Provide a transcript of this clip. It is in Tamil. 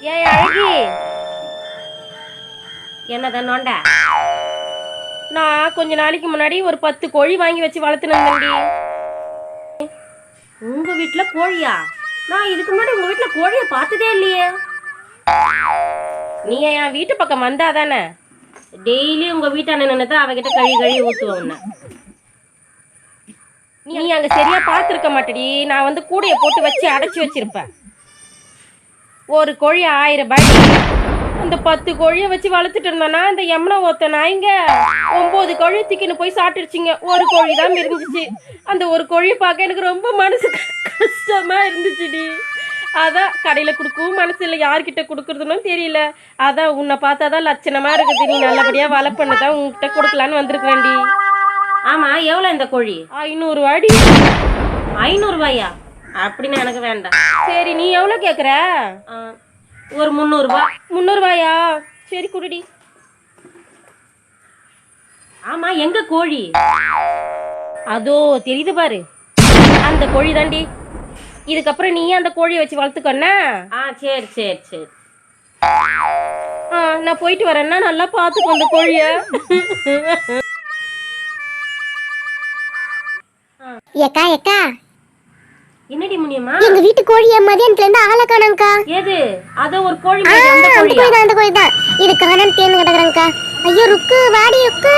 ஏய் அழகி. என்னதான் நோண்ட? நான் கொஞ்ச நாளைக்கு முன்னாடி ஒரு பத்து கோழி வாங்கி வச்சு வளர்த்துனேன்டி உங்க வீட்டுல கோழியா? நான் இதுக்கு முன்னாடி உங்க வீட்டுல கோழிய பார்த்ததே இல்லையே. நீ என் வீட்டு பக்கம் வந்தா தானே? டெய்லி உங்க வீட்டான நின்று அவகிட்ட கழுவி கழுவி ஊத்துவேன் நீ அங்க சரியா பார்த்துருக்க மாட்டடி. நான் வந்து கூடைய போட்டு வச்சு அடைச்சி வச்சிருப்பேன். ஒரு கோழி ஆயிரம் ரூபாய் அந்த பத்து கோழியை வச்சு வளர்த்துட்டு இருந்தோன்னா அந்த எம்மனை ஒத்த நாய்ங்க ஒன்பது கோழி திக்கின்னு போய் சாப்பிட்டுருச்சுங்க. ஒரு கோழி தான் இருந்துச்சு அந்த ஒரு கோழியை பார்க்க எனக்கு ரொம்ப மனசு கஷ்டமா இருந்துச்சுடி. அதான் கடையில் கொடுக்கவும் மனசு இல்லை. யார்கிட்ட கொடுக்குறதுன்னு தெரியல. அதான் உன்னை பார்த்தா தான் லட்சணமா இருக்குது. நீ நல்லபடியாக வளர்ப்பண்ணு தான் உன்கிட்ட கொடுக்கலான்னு வந்திருக்கிறேன்டி. ஆமா எவ்வளோ இந்த கோழி? ஐநூறு வாடி. ஐநூறு ரூபாயா அப்படின்னு எனக்கு வேண்டாம். சரி நீ எவ்வளோ கேட்குற ஒரு முந்நூறுபா. முந்நூறுபாயா? சரி குடுடி. ஆமா எங்க கோழி? அதோ தெரியுது பாரு. அந்த கோழி தாண்டி. இதுக்கப்புறம் நீ அந்த கோழியை வச்சு வளர்த்துக்கண்ணா ஆ சரி சரி சரி. ஆ நான் போயிட்டு வரேன்னா நல்லா பார்த்துக்கோ அந்த கோழிய. ஏக்கா ஏக்கா. என்னடி முனியம்மா? எங்க வீட்டு கோழிய மதியானத்துல இருந்து ஆளை காணோம்க்கா ஏது? அத ஒரு கோழி அந்த கோழி தான் அந்த கோழி தான் இது காணான்னு தேர்ந்து கிடக்குறாங்கக்கா. ஐயோ ருக்கு வாடி ருக்கு.